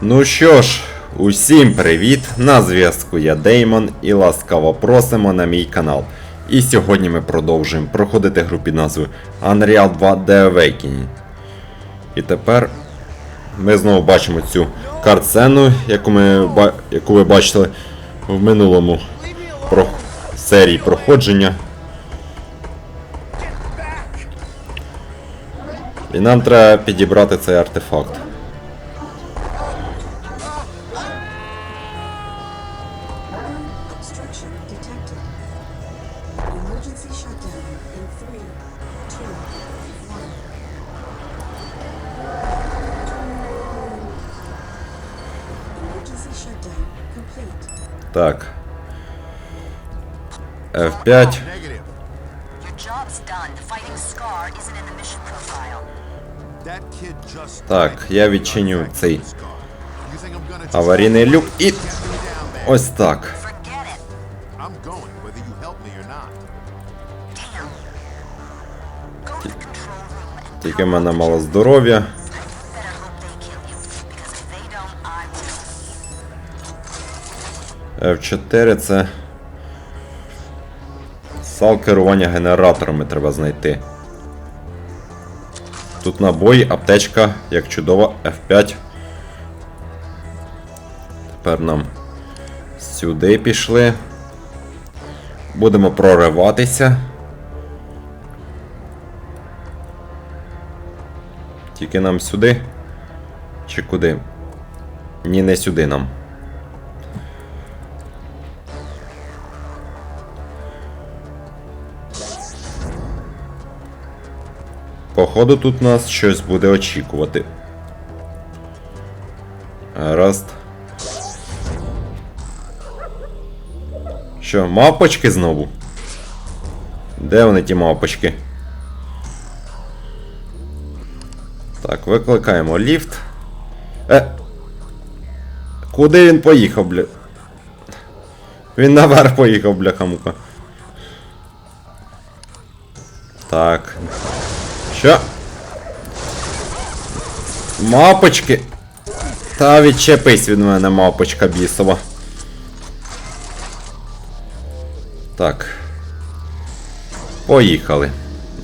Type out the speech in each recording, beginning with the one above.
Ну що ж, усім привіт! На зв'язку я Деймон і ласкаво просимо на мій канал. І сьогодні ми продовжуємо проходити гру під назвою Unreal 2 The Awakening. І тепер ми знову бачимо цю картсцену, яку, ми, яку ви бачили в минулому про... серії проходження. І нам треба підібрати цей артефакт. Obstruction detected. Emergency shutdown in three, two, one. Emergency shutdown complete. Так. F5. Negative. Your job's done. Fighting Scar isn't in the mission profile. That kid just Так, died. я відчиню цей You think I'm gonna just аварійний люк і get me down, man? ось так. Тільки в мене мало здоров'я. better hope they kill you. Because if they don't, I will. F4 це. Сал керування генераторами треба знайти. Тут набої, аптечка, як чудово, F5. Тепер нам сюди пішли. Будемо прориватися. Тільки нам сюди. Чи куди? Ні, не сюди нам. Походу тут нас щось буде очікувати. Гаразд. Що, мавпочки знову? Де вони ті мавпочки? Так, викликаємо ліфт. Е. Куди він поїхав, бля? Він наверх поїхав, бляха-мука. Так. Що? Мапочки. Та відчепись від мене, мапочка бісова. Так. Поїхали.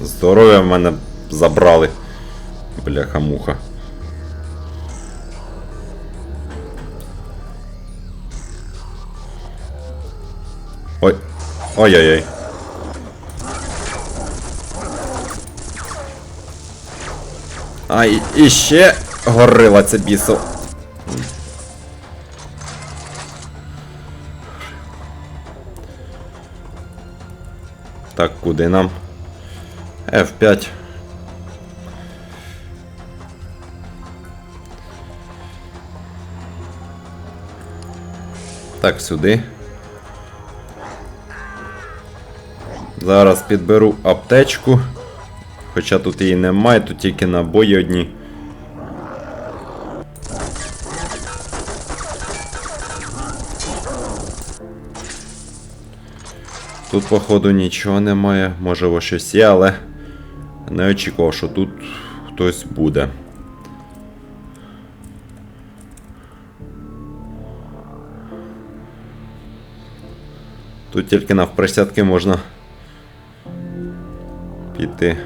Здоров'я в мене забрали. Бляха-муха. Ой. Ой-ой-ой. А, і, і ще горила це бісо. Так, куди нам? F5. Так, сюди. Зараз підберу аптечку. Хоча тут її немає, тут тільки набої одні. Тут, походу, нічого немає. Можливо, щось є, але не очікував, що тут хтось буде. Тут тільки навприсядки можна піти.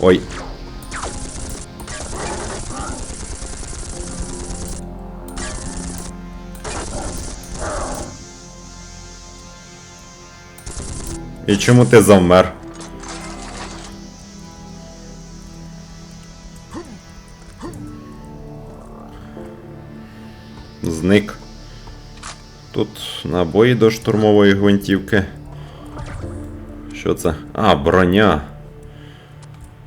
Ой. І чому ти завмер? Набої до штурмової гвинтівки. Що це? А, броня.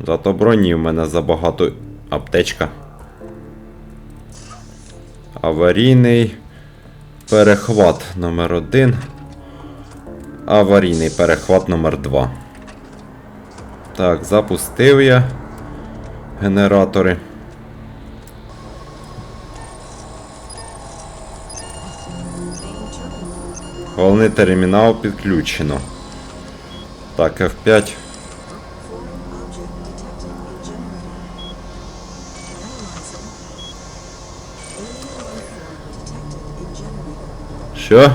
Зато броні в мене забагато аптечка. Аварійний перехват номер один. Аварійний перехват номер 2 Так, запустив я генератори. Головний термінал підключено. Так, F5. Foreign object detected in generator. Analyzing. Що?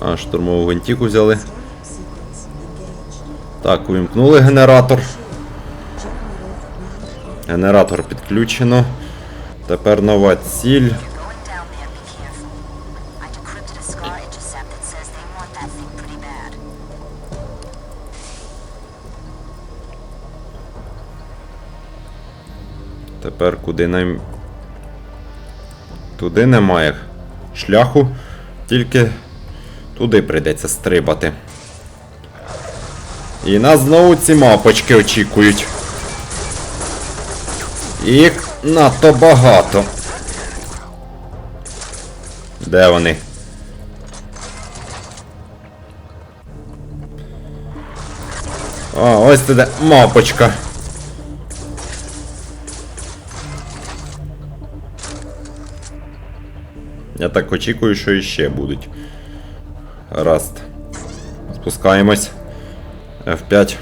А, штурмову гвинтівку взяли. Так, увімкнули генератор. Генератор підключено. Тепер нова ціль. Тепер куди нам. Туди немає шляху, тільки туди прийдеться стрибати. І нас знову ці мапочки очікують. Їх надто багато. Де вони? А, ось де мапочка. Я так очікую, що іще будуть. Гаразд. Спускаємось. F5.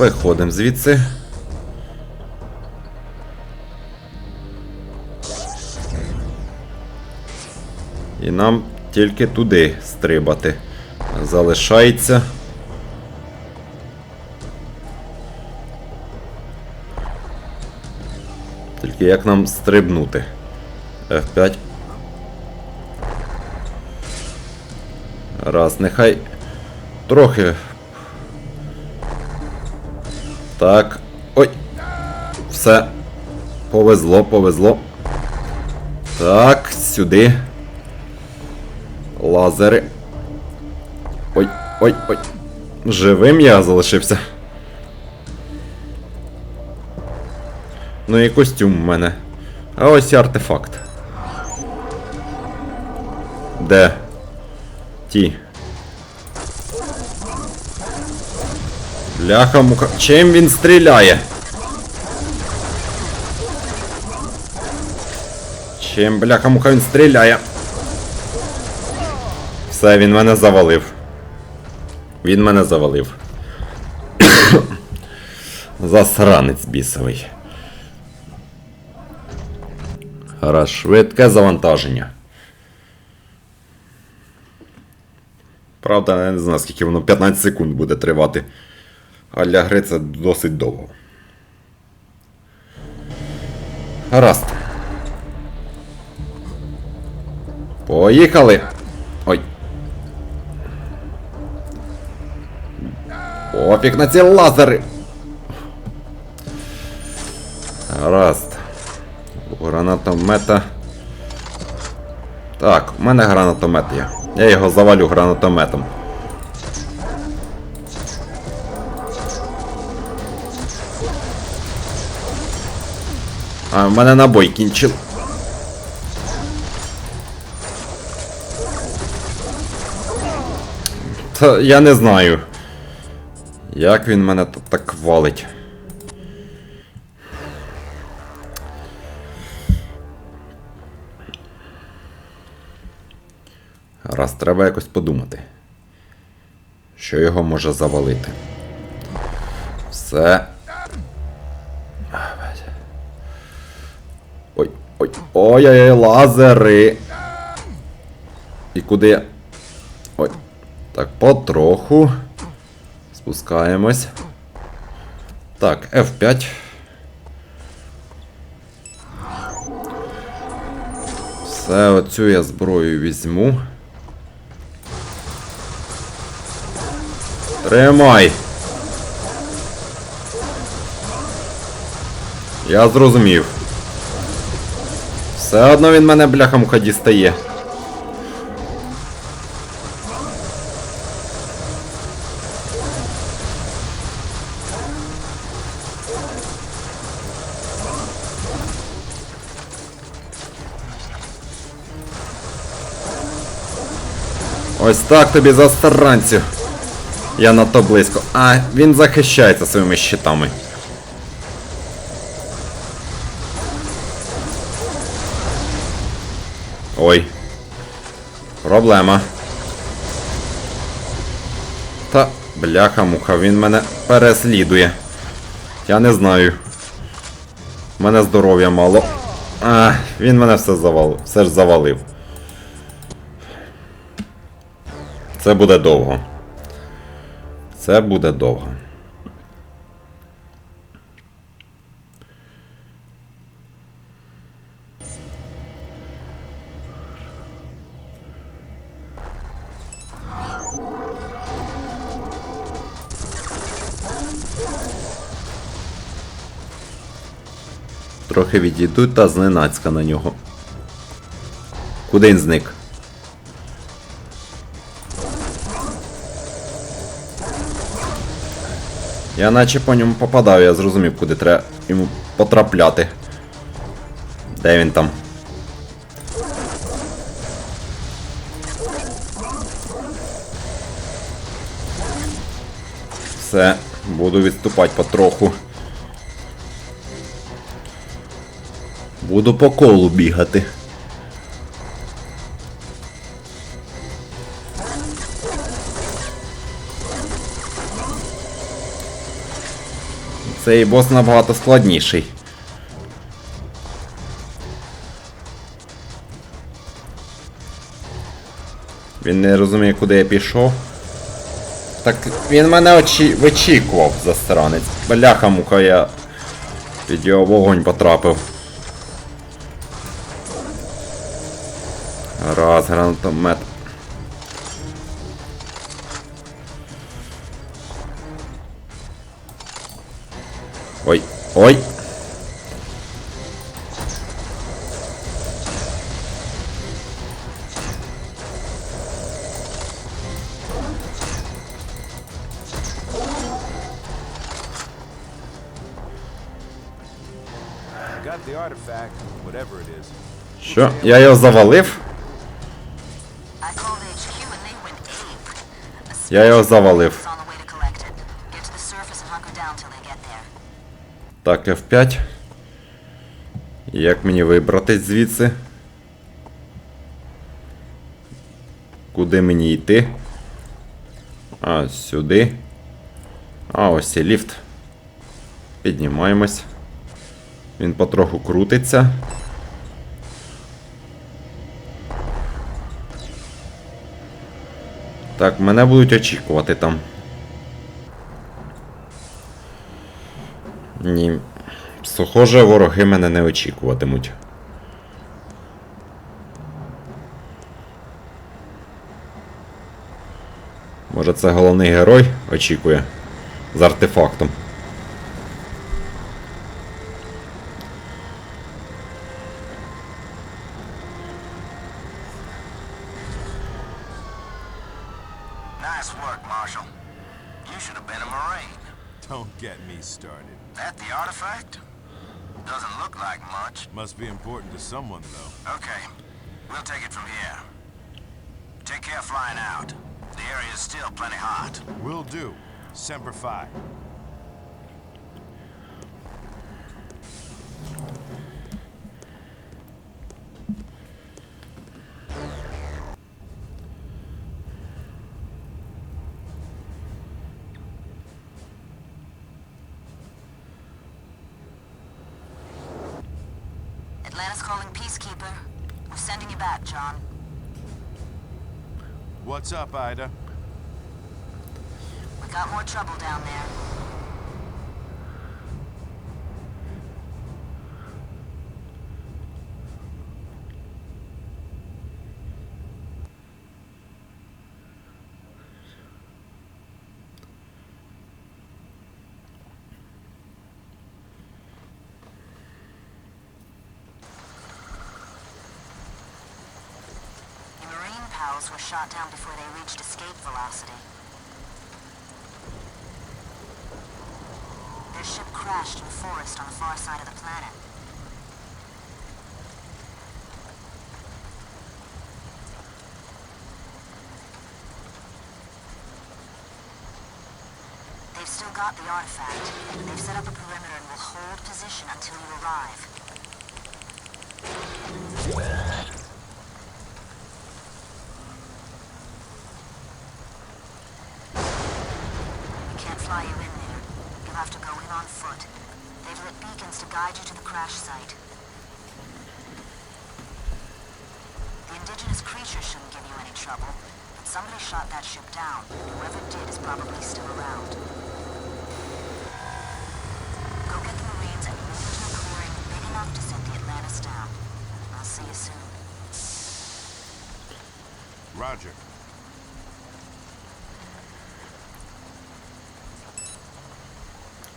Виходимо звідси. І нам тільки туди стрибати. Залишається. Тільки як нам стрибнути? F5. Раз, нехай трохи. Так. Ой. Все. Повезло, повезло. Так, сюди. Лазери. Ой, ой, ой. Живим я залишився. Ну і костюм в мене. А ось і артефакт. Де? Ті. Ляха мука. Чим він стріляє? Чим бляха мука він стріляє? Все, він мене завалив. Він мене завалив. Засранець бісовий. Гаразд, швидке завантаження. Правда, я не знаю, скільки воно 15 секунд буде тривати. А для гри це досить довго. Гаразд. Поїхали! Ой. Пофіг на ці лазери! Гаразд. Гранатомета. Так, у мене гранатомет є. Я його завалю гранатометом. А, в мене набой кінчив. Та я не знаю. Як він мене тут так валить. Раз треба якось подумати. Що його може завалити? Все. Ой-ой-ой, лазери. І куди? Ой. Так, потроху. Спускаємось. Так, F5. Все, оцю я зброю візьму. Тримай. Я зрозумів. Все одно він мене бляхом ході стає. Ось так тобі засранцю. Я надто близько. А, він захищається своїми щитами. Ой. Проблема. Та, Бляха муха, він мене переслідує. Я не знаю. У мене здоров'я мало. А, він мене все завалив. Все ж завалив. Це буде довго. Це буде довго. Трохи відійду та зненацька на нього. Куди він зник? Я наче по ньому попадаю, я зрозумів, куди треба йому потрапляти. Де він там? Все, буду відступати потроху. Буду по колу бігати. Цей бос набагато складніший. Він не розуміє, куди я пішов. Так він мене очі... вичікував, засранець. Бляха муха, я під його вогонь потрапив. Раз, гранатомет. Ой, ой. Що? Я його завалив? They get there. Так, F5. Як мені вибратись звідси? Куди мені йти? А, сюди. А, ось і ліфт. Піднімаємось. Він потроху крутиться. Так, мене будуть очікувати там. Ні. Схоже, вороги мене не очікуватимуть. Може це головний герой очікує з артефактом. The artifact? Doesn't look like much. Must be important to someone, though. Okay, we'll take it from here. Take care flying out. The area is still plenty hot. Will do. Semper Fi. Atlanta's calling Peacekeeper. We're sending you back, John. What's up, Ida? We got more trouble down there. Marine were shot down before they reached escape velocity. Their ship crashed in a forest on the far side of the planet. They've still got the artifact. They've set up a perimeter and will hold position until you arrive. Fly you in there. You'll have to go in on foot. They've lit beacons to guide you to the crash site. The indigenous creatures shouldn't give you any trouble, but somebody shot that ship down. Whoever did is probably still around. Go get the Marines and move to a clearing big enough to set the Atlantis down. I'll see you soon. Roger.